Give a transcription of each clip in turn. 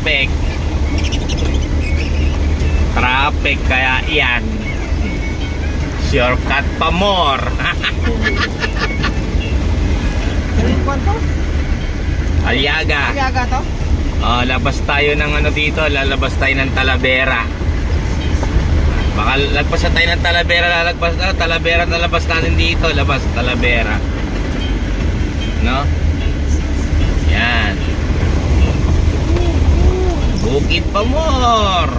traffic. Traffic kaya yan. Shortcut pa more. Aliaga. Aliaga to? Oh, labas tayo ng ano dito, lalabas tayo ng Talavera. Baka lagpas tayo ng Talavera, lalagpas na Talavera, lalabas natin dito, labas Talavera. No? Yan. Bukid pa more.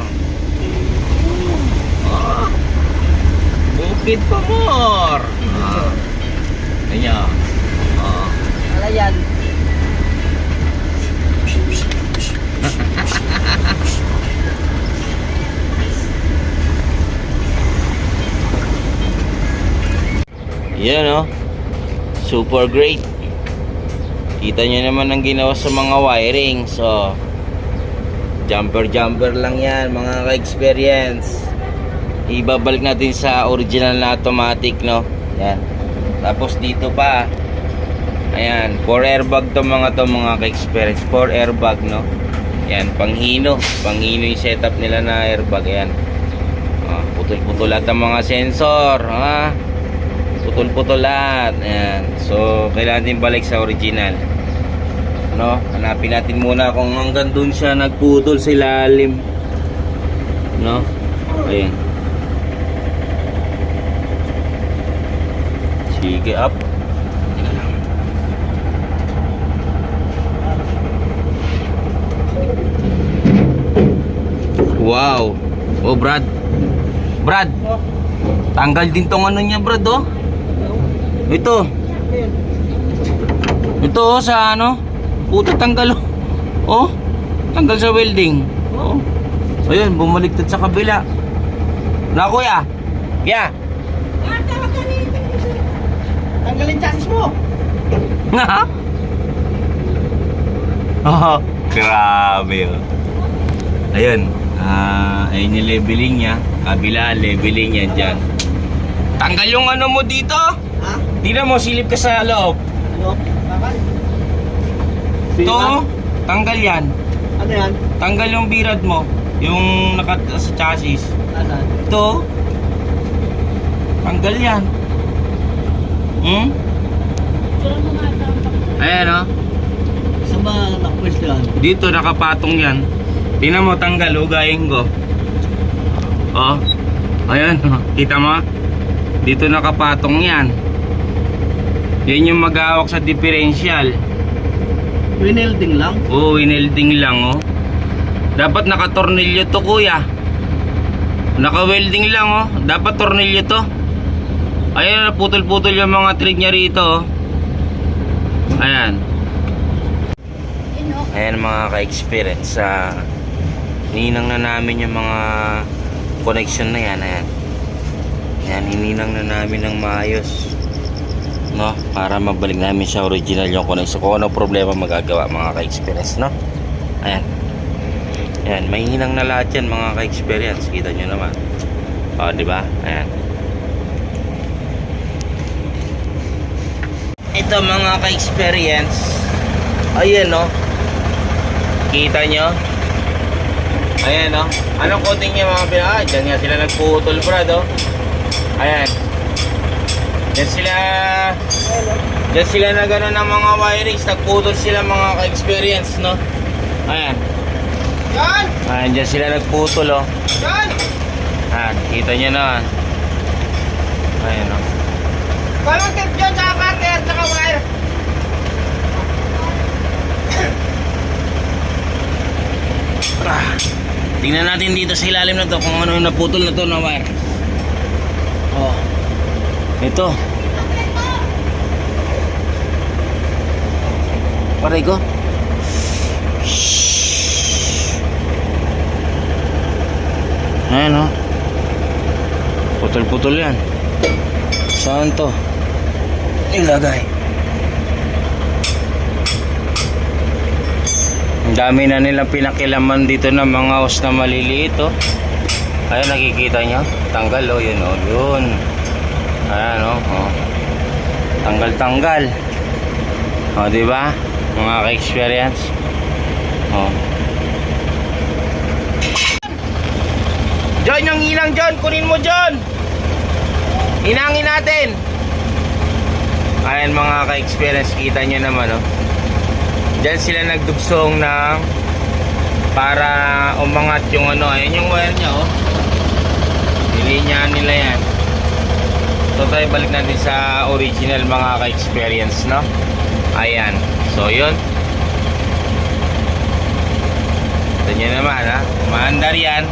Oh. Bukid pa more. Ah. Ganyan. Oh. Wala yan. Yan oh. Super great. Kita nyo naman ang ginawa sa mga wiring. So, jumper jumper lang yan mga ka-experience. Ibabalik natin sa original na automatic no. Yan. Tapos dito pa. Ayan, 4 airbag to mga to mga ka-experience. 4 airbag no. Yan, panghino. Panghino yung setup nila na airbag. Ayan. Ah, putol-putol lahat ng mga sensor. Ha? putol-putol lahat. Ayan. So, kailangan din balik sa original. No? Hanapin natin muna kung hanggang dun siya nagputol sa ilalim. No? Ayan. Sige, up. Wow. Oh, Brad. Brad. Tanggal din tong ano niya, Brad, oh. Ito. Ito oh, sa ano? Puta tanggal oh. Oh. Tanggal sa welding. Oh. Ayun, bumaliktad sa kabila. Na kuya. Ya. Tanggalin chassis mo. Nga. oh, grabe oh. Ayun. Ah, ayun yung leveling niya. Kabila, leveling niya dyan. Tanggal yung ano mo dito. Ha? Tingnan mo, silip ka sa loob. Ano? Bakal? Ito, tanggal yan. Ano yan? Tanggal yung birad mo. Yung naka sa chassis. Nasaan? Ito. Tanggal yan. Hmm? Ayan o. Saan ba nakapwesto yan? Dito nakapatong yan. Tingnan mo, tanggal. Ugayin ko. Oh. Ayan. oh. Kita mo? Dito nakapatong yan. Yan yung maghawak sa differential. Winelding lang? Oo, oh, winelding lang oh. Dapat naka-tornilyo to kuya. Naka-welding lang oh. Dapat tornilyo to. Ayan, putol-putol yung mga trig niya rito oh. Ayan. Ayan mga ka-experience sa ninang na namin yung mga connection na yan. Ayan. Ayan, hininang na namin ng maayos. No? Para mabalik namin sa original yung connection. Kung ano problema magagawa mga ka-experience, no? Ayan. Ayan, may hinang na lahat yan mga ka-experience. Kita nyo naman. O, di ba? Ayan. Ito mga ka-experience. Ayan, no? Kita nyo? Ayan, no? Anong coating niya mga pina? Ah, dyan nga sila nagputol, brad, oh. Ayan. Dyan sila... Dyan sila na gano'n ng mga wirings. Nagputol sila mga ka-experience, no? Ayan. Yan! Ayan, dyan sila nagputol, oh. Yan! Ayan, kita nyo na. Ayan, oh. Parang tip dyan, tsaka cutter, tsaka wire. Ah, tingnan natin dito sa ilalim na to kung ano yung naputol na to na wire. Ito. Paray ko. Ayan oh. Putol-putol yan. Saan to? Ilagay. Ang dami na nilang pinakilaman dito ng mga hose na maliliit oh. Ayan nakikita nyo? Tanggal oh, yun oh, yun. Ayan oh, oh. Tanggal-tanggal. Oh, di ba? Mga ka-experience. Oh. John, yung inang John, kunin mo John. Inangin natin. Ayan mga ka-experience, kita nyo naman, oh. Diyan sila nagdugsong ng para umangat yung ano, ayan yung wire niya, oh. Nilinyaan nila yan. So tayo balik natin sa original mga ka-experience, no? Ayan. So yun. Nyo naman, ha? Umaandar yan.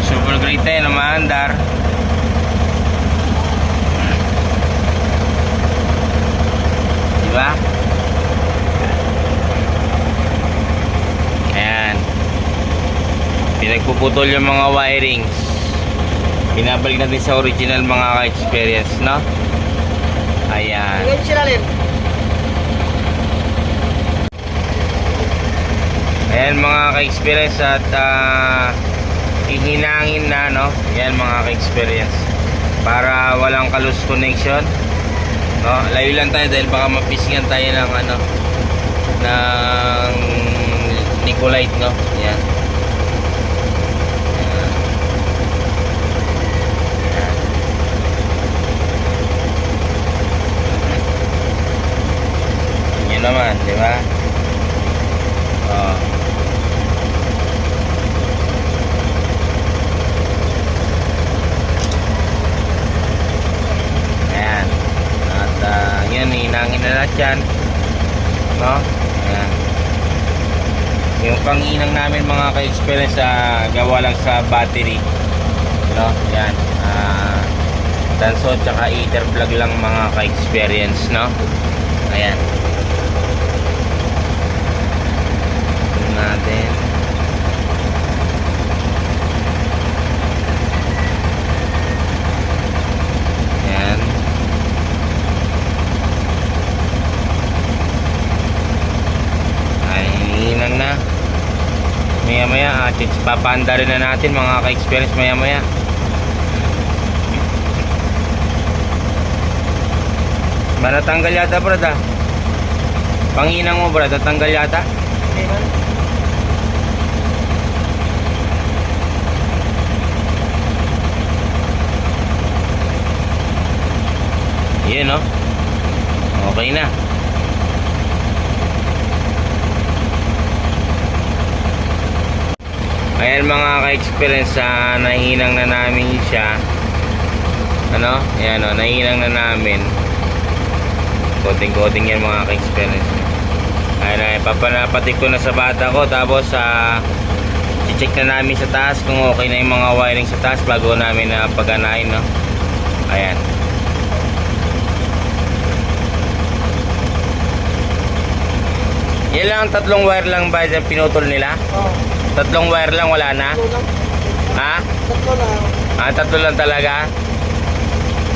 Super great tayo na umaandar. Diba? Ayan. Pinagpuputol yung mga wirings. Binabalik natin sa original mga ka-experience, no? Ayan. Ayan mga ka-experience at ah, ihinangin na no. Ayan mga ka-experience. Para walang kalus connection. No, layo lang tayo dahil baka mapisngan tayo ng ano ng Nicolite no. Ayan. Naman, di ba? Oh. Ayan. At uh, yun, hinangin na lahat yan. No? Ayan. Yung panginang namin mga ka-experience sa gawa lang sa battery. No? Ayan. Ah, tanso tsaka ether plug lang mga ka-experience, no? Ayan. Tingnan natin. Ayan. Ay, hinihinang na. Maya maya, ah, chicks, papanda rin na natin mga ka-experience maya maya. Ba natanggal yata brad ah? Panginang mo brad, natanggal yata? Tingnan. Yun no? Okay na. Ayan mga ka-experience sa nahinang na namin siya. Ano? Ayan o, nahinang na namin. Koting-koting yan mga ka-experience. Ayan na, papanapatik ko na sa bata ko. Tapos sa check na namin sa taas kung okay na yung mga wiring sa taas bago namin na paganahin no. Ayan. Yan lang, tatlong wire lang ba yung pinutol nila? Oh. Tatlong wire lang, wala na? Ha? Tatlo lang. Ah, tatlo lang talaga?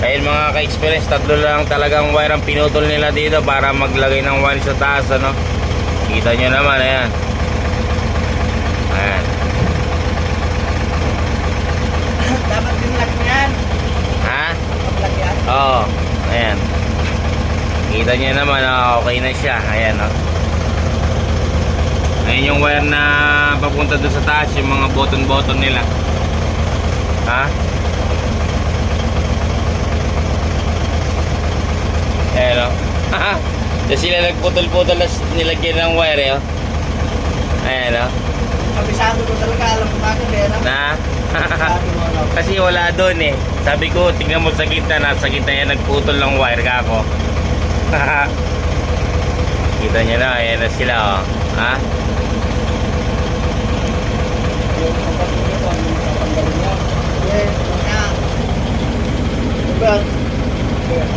Ayun mga ka-experience, tatlo lang talagang wire ang pinutol nila dito para maglagay ng wire sa taas, ano? Kita nyo naman, ayan. Ayan. Dapat binlock yan. Ha? Pag-block yan. Oo. Ayan. Kita nyo naman, ah, okay na siya. Ayan, oh. Ayan yung wire na papunta doon sa taas, yung mga button-button nila. Ha? Ayan, oh. Kasi sila nagputol-putol na nilagyan ng wire, eh, oh. Ayan, oh. Kabisado ko talaga. Alam ko bakit eh. Na? Kasi wala doon eh. Sabi ko, tingnan mo sa gitna, nasa gitna yan, nagputol ng wire ka ako. Kita niyo na, ayan na sila oh. Ha? Yung kapatid ko, yung tatanggalin niya? Eh, kaya. Diba? Diba?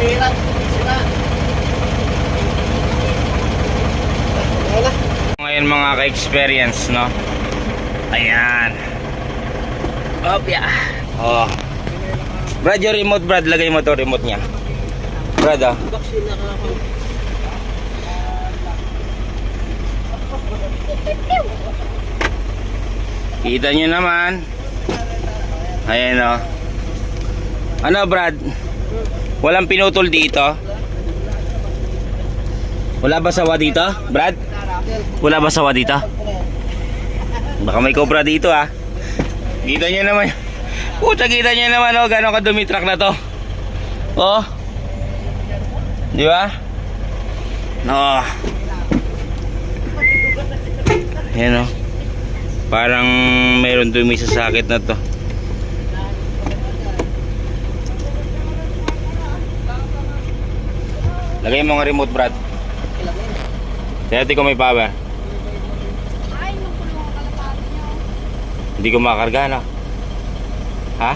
Yung. Ngayon mga ka-experience, no? Ayan. Op, yeah. Oh. Brad, yung remote, Brad. Lagay mo to remote niya. Brad, ah. Vaccine na ka. Kita nyo naman. Ayan, oh. Ano, Brad? Walang pinutol dito? Wala ba sawa dito, Brad? Wala ba sawa dito? Baka may cobra dito ah. Kita nyo naman. Puta, kita nyo naman oh, gano'ng kadumi truck na to. Oh. Di ba? No. Yan oh. Parang meron dumi sa sakit na to. Lagay mo ang remote, Brad. Tingnan ko may power. Ay, nung kulong ang kalapati niyo. Hindi ko makarga na. Ha?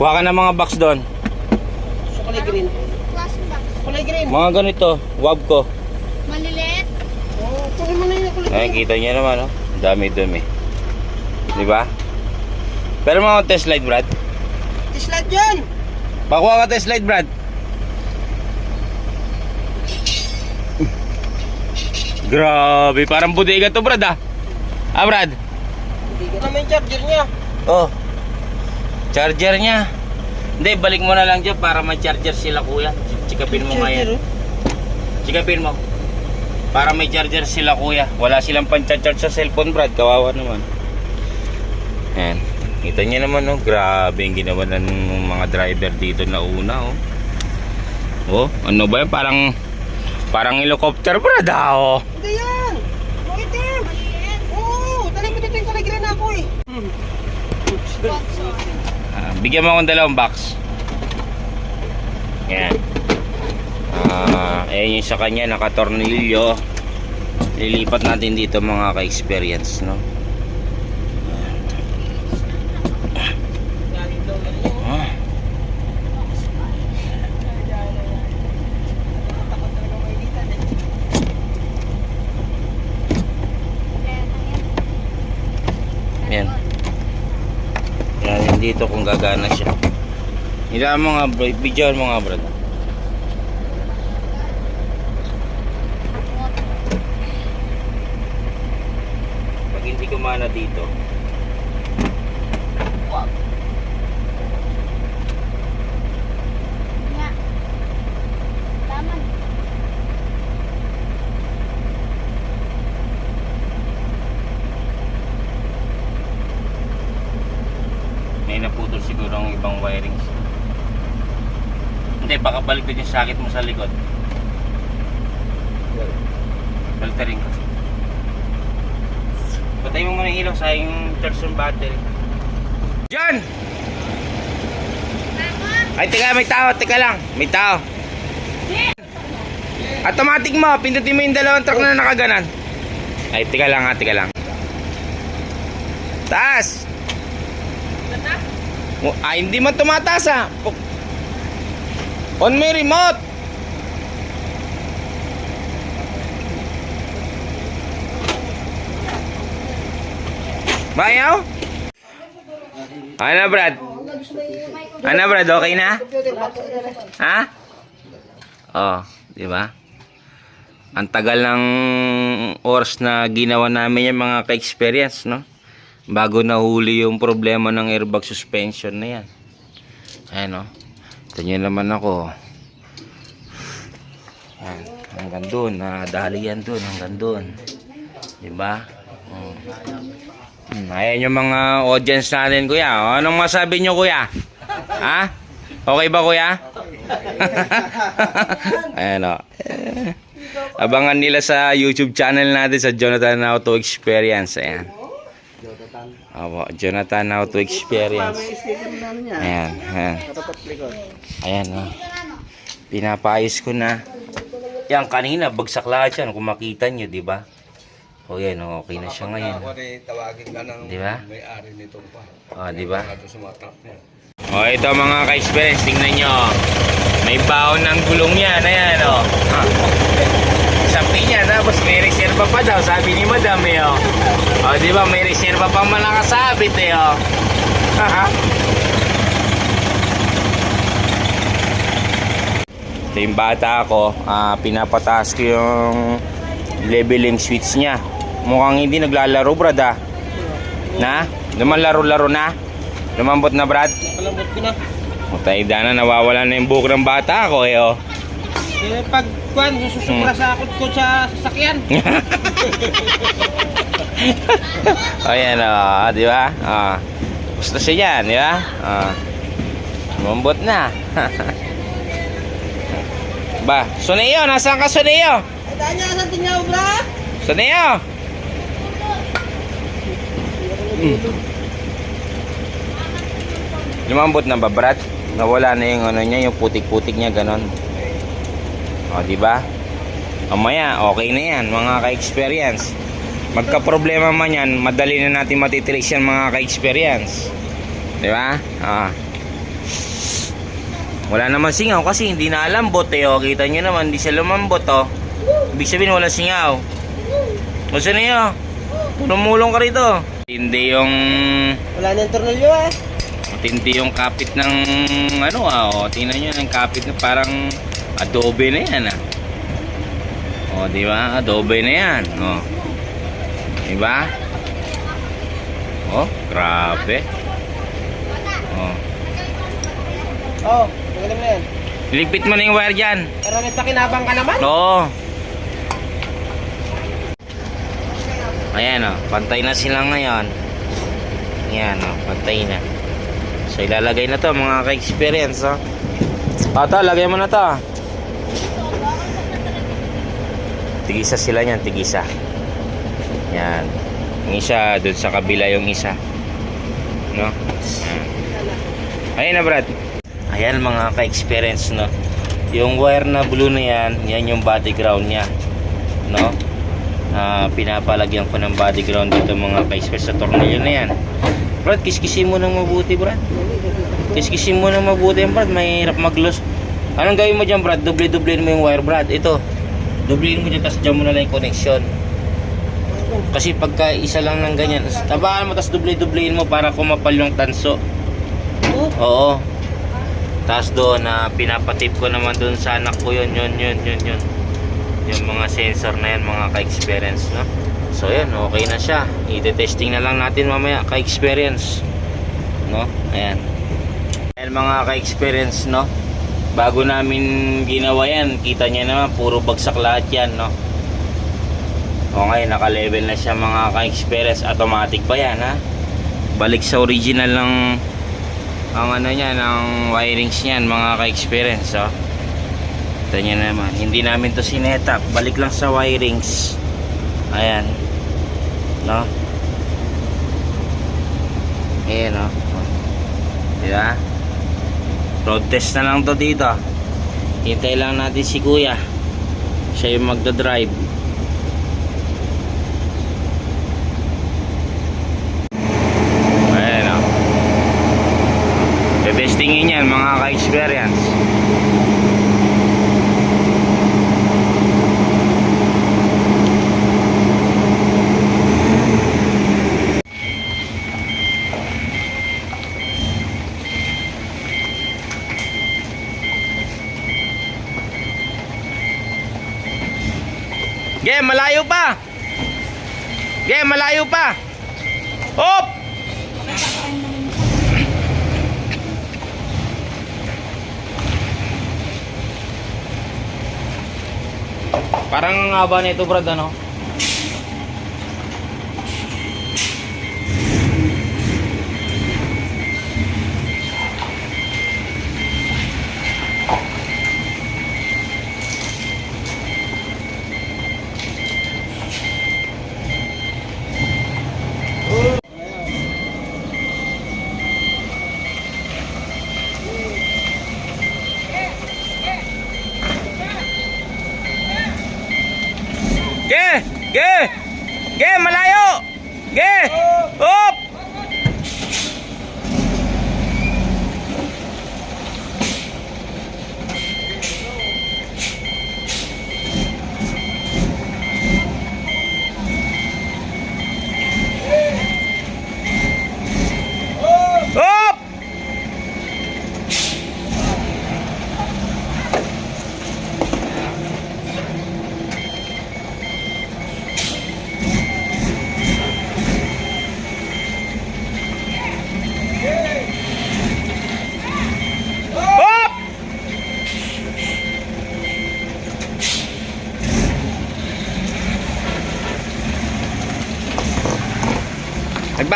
Kuha ka ng mga box doon. Sa kulay green. Kulay green. Mga ganito, wab ko. Maliliit. Oo, kunin mo na yung kulay Ay, green. kita niyo naman, oh. Dami-dumi. Di ba? Pero mga test light, Brad. Slide yan. Pakuha ka test light, Brad. Grabe, parang bodega to, Brad, ah. Ah, Brad? Ka naman yung charger niya. Oh. Charger niya. Hindi, balik mo na lang dyan para ma-charger sila, kuya. Chikapin mo nga yan. Charger, oh. Chikapin mo. Para may charger sila kuya. Wala silang pan-charge sa cellphone Brad. Kawawa naman. Ayan. Kita niyo naman no. Grabe yung ginawa ng mga driver dito na una oh. Oh, ano ba yan? Parang parang helicopter Brad ah oh. Hindi yan. Bakit yan? Oo, mo dito yung kulay green ako eh. Ah, bigyan mo akong dalawang box. Yan. Ah, ayan yung sa kanya nakatornilyo. Lilipat natin dito mga ka-experience, no? Ah. Yan. Yan. Dito kung gagana siya. Nga bro, video mo nga bro. Pag hindi kumana dito, Nga. Tama. may naputol siguro ang ibang wirings. Hindi, baka balik din yung sakit mo sa likod. Baltarin ko. Patay mo muna yung ilaw sa yung ng battery. Diyan! Ay, teka, may tao, teka lang. May tao. Automatic mo, pindutin mo yung dalawang truck na nakaganan. Ay, teka lang ha, teka lang. Taas! Mo- Ay, hindi man tumataas ha. On may remote. Bayaw? Ano, Brad? Ano, Brad? Okay na? Ha? Oh, di ba? Ang tagal ng oras na ginawa namin yung mga ka-experience, no? Bago nahuli yung problema ng airbag suspension na yan. Ayan, no? Nyo naman ako. Ayan, hanggang doon. Nadali yan doon, hanggang doon. Di ba? Oh. Hmm, ayan yung mga audience natin, kuya. Anong masabi nyo, kuya? Ha? Okay ba, kuya? Ayan o. Eh, Abangan nila sa YouTube channel natin sa Jonathan Auto Experience. Ayan. Opo, Jonathan Experience. Na ano niya. Ayan, ayan. Ayan o. Pinapayos ko na. Yan, kanina, bagsak lahat yan. Kung makita nyo, di ba? O yan, o, okay na siya ngayon. Tawagin ka ng Di ba? may-ari nito pa. O, di ba? O, ito mga ka-experience, tingnan nyo. May baon ng gulong yan. Ayan, o. Ah. Sa pinya, tapos may reserva pa daw, sabi ni madam, eh, o. O, di ba, may reserva pa man nakasabit, eh, o. ito yung bata ko, ah, pinapataas ko yung leveling switch niya. Mukhang hindi naglalaro, brad, ah. Na? Naman laro-laro na? Lumambot na, Brad? Kalambot ko na. Mutay na nawawala na yung buhok ng bata ko eh oh. Eh, pag kuan, sususubra sa akot ko sa sasakyan. O yan o, di ba? Ah. Gusto siya yan, di ba? Ah. Mambot na. ba, Suneo, nasaan ka Suneo? Ay, tanya, saan tinyaw, bra? Suneo! Lumambot na ba, Brad? Nawala na yung ano niya, yung putik-putik niya, ganon. O, di ba? Mamaya, okay na yan, mga ka-experience. Magka-problema man yan, madali na natin matitrace yan, mga ka-experience. Di ba? Ah. Wala naman singaw kasi hindi na alambot eh. O, kita nyo naman, hindi siya lumambot oh. Ibig sabihin wala singaw. Gusto niyo? Tumulong ka rito. Hindi yung Wala na yung tornilyo eh. matindi yung kapit ng ano ah. O, tingnan nyo yung kapit na parang adobe na yan ah. O, di ba? Adobe na yan. O. Di ba? Oh, grabe. Oh. Oh, magaling na yan. Lipit mo na yung wire dyan. Pero may pakinabang ka naman. Oo. Ayan o, pantay na sila ngayon. Ayan o, pantay na. So ilalagay na to mga ka-experience o. O to, lagay mo na to. Tigisa sila niyan, tigisa. Yan. Yung isa, dun sa kabila yung isa. No? Ayan na Brad. Ayan mga ka-experience no. Yung wire na blue na yan, yan yung body ground niya. No? Ah, pinapalagyan ko ng body ground dito mga ka-experience sa tornilyo na yan. Brad, kiskisin mo nang mabuti, Brad. Kiskisin mo nang mabuti Brad. Mahirap mag-loss. Anong gawin mo dyan, Brad? Doble-doblein mo yung wire, Brad. Ito. Doblein mo dyan, tapos dyan mo na lang yung connection. Kasi pagka isa lang ng ganyan, tabaan mo, tapos doble-doblein mo para kumapal yung tanso. Oo. Tapos doon na pinapatip ko naman doon sa anak ko yun, yun, yun, yun, yun. Yung mga sensor na yan, mga ka-experience, no? So yan, okay na siya. I-testing na lang natin mamaya, ka-experience. No? Ayan. Ayan mga ka-experience, no? Bago namin ginawa yan, kita niya naman, puro bagsak lahat yan, no? Okay, naka-level na siya mga ka-experience. Automatic pa yan, ha? Balik sa original ng ang ano niya, ng wirings niyan, mga ka-experience, oh. Ito niya naman. Hindi namin to sinetap. Balik lang sa wirings. Ayan. No? Ayan, oh. Diba? Road test na lang to dito. Hintay lang natin si kuya. Siya yung magdadrive. Ayan, oh. Testingin yan mga ka-experience. Game, malayo pa. Game, malayo pa. Hop! Parang ang haba nito, Brad, ano? Ge! Ge! Ge, malayo! Ge! Hop! Hop!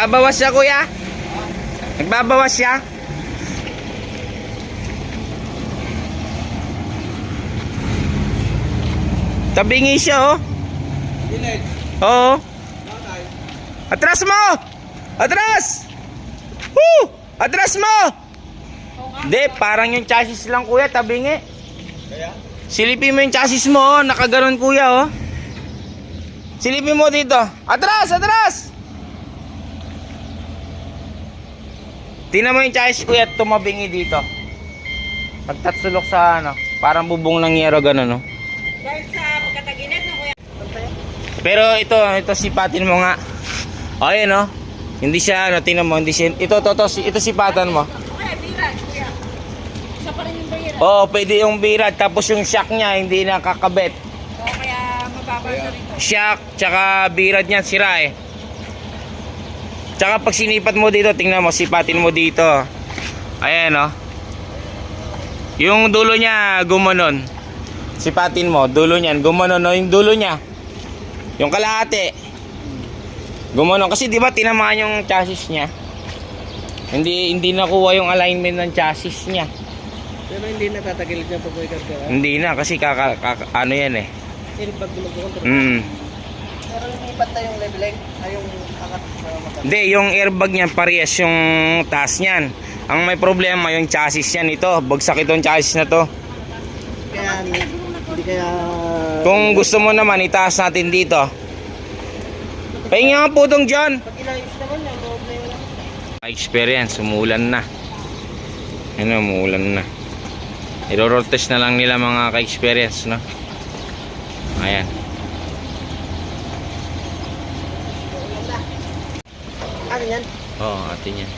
Nagbabawas siya, kuya? Nagbabawas siya? Tabingi siya, oh. Oo. Atras mo! Atras! Woo! Atras mo! Hindi, parang yung chassis lang, kuya. Tabingi. Kaya? Silipin mo yung chassis mo, oh. Nakaganon, kuya, oh. Silipin mo dito. Atras! Atras! Tingnan mo yung chassis, kuya. Tumabingi dito. Pagtatsulok sa, ano, parang bubong ng yero, ganun, oh. Dahil sa pagkataginid no kuya. Pero ito, ito sipatin mo nga. O, ayun, oh. Hindi siya, ano, tingnan mo, hindi siya, ito, ito, ito, ito sipatan mo. Okay, birad kuya. Isa pa rin yung birad. Oo, pwede yung birad, tapos yung shock niya, hindi nakakabit. O kaya mababa na rin to. Shock, tsaka birad niya, sira eh. Tsaka pag sinipat mo dito, tingnan mo, sipatin mo dito. Ayan, oh. Yung dulo niya, gumanon. Sipatin mo, dulo niyan, gumanon, no? Yung dulo niya. Yung kalahati. Gumanon. Kasi di ba tinamaan yung chassis niya? Hindi hindi nakuha yung alignment ng chassis niya. Pero hindi natatagilid niya pag may karkara. Hindi na kasi kaka, kaka- ano yan eh. Airbag gumagawang Mm. Lumipat na yung leveling. Ay yung angat sa mata. Hindi, yung airbag niyan parehas yung taas niyan. Ang may problema yung chassis yan ito. Bagsak itong chassis na to. Kaya hindi kaya... Kung gusto mo naman itaas natin dito. Pahinga nga po dong dyan. Pag inayos naman yung loob na yun. Experience, umuulan na. Ano, umuulan na. Iro-roll test na lang nila mga ka-experience, no? Ayan. Yan? Oo, oh, atin yan.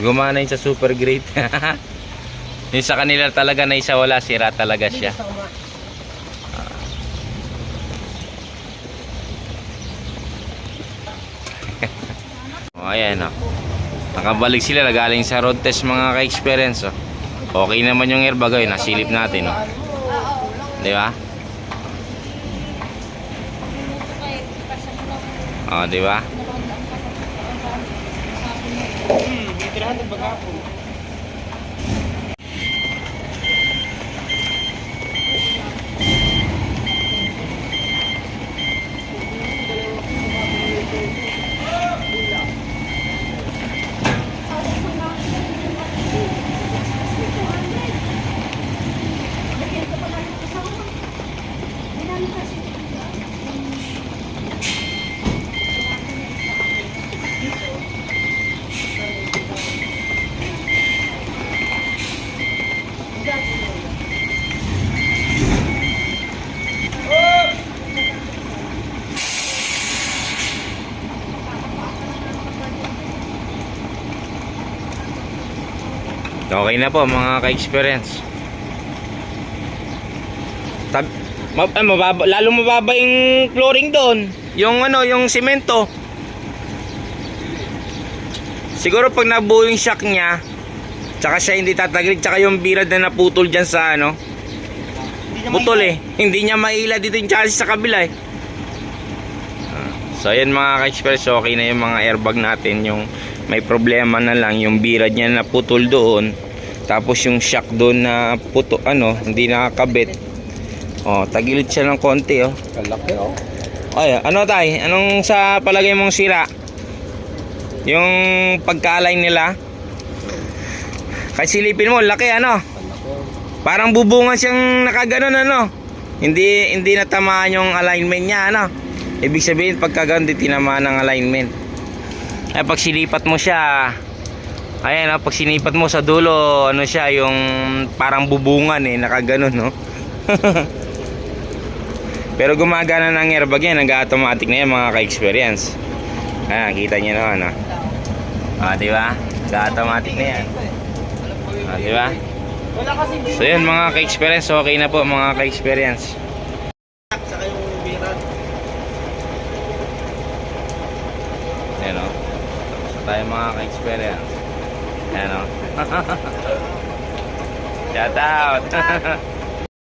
Gumana yun sa super great. yung sa kanila talaga na isa wala, sira talaga siya. Gusto ko ma- O, ayan, oh. Nakabalik sila, nagaling sa road test mga ka-experience, oh. Okay naman yung airbag, oh. Nasilip natin, oh. Di ba? Oh, di ba? Hmm, titirahan ng bagapon. Okay na po mga ka-experience. Tab ma ah, mababa, lalo mababa yung flooring doon. Yung ano, yung semento. Siguro pag nabuo yung shock niya, tsaka siya hindi tatagilid, tsaka yung birad na naputol dyan sa ano, putol eh. Hindi niya maila dito yung chassis sa kabila eh. Ah, So ayan mga ka-experience, okay na yung mga airbag natin. Yung may problema na lang, yung birad niya na putol doon. Tapos yung shock doon na puto, ano, hindi nakakabit. Oh, tagilid siya ng konti oh. Kalaki oh. Ay, ano tay? Anong sa palagay mong sira? Yung pagka-align nila? Kasi silipin mo, laki ano? Parang bubungan siyang nakaganon ano. Hindi hindi natamaan yung alignment niya ano. Ibig sabihin pagka ganun di tinamaan ng alignment. Ay pag sinipat mo siya, ayan ah, pag sinipat mo sa dulo, ano siya yung parang bubungan eh, nakaganon no. Pero gumagana ng airbag yan, nag-automatic na yan mga ka-experience. Ah, kita niyo naman ah. Ah, di ba? Nag-automatic na yan. Ah, di ba? Wala kasi So yun mga ka-experience, okay na po mga ka-experience. binak saka yung birad. Ayan o. Tapos na tayo mga ka-experience. Ayan o. Shout out!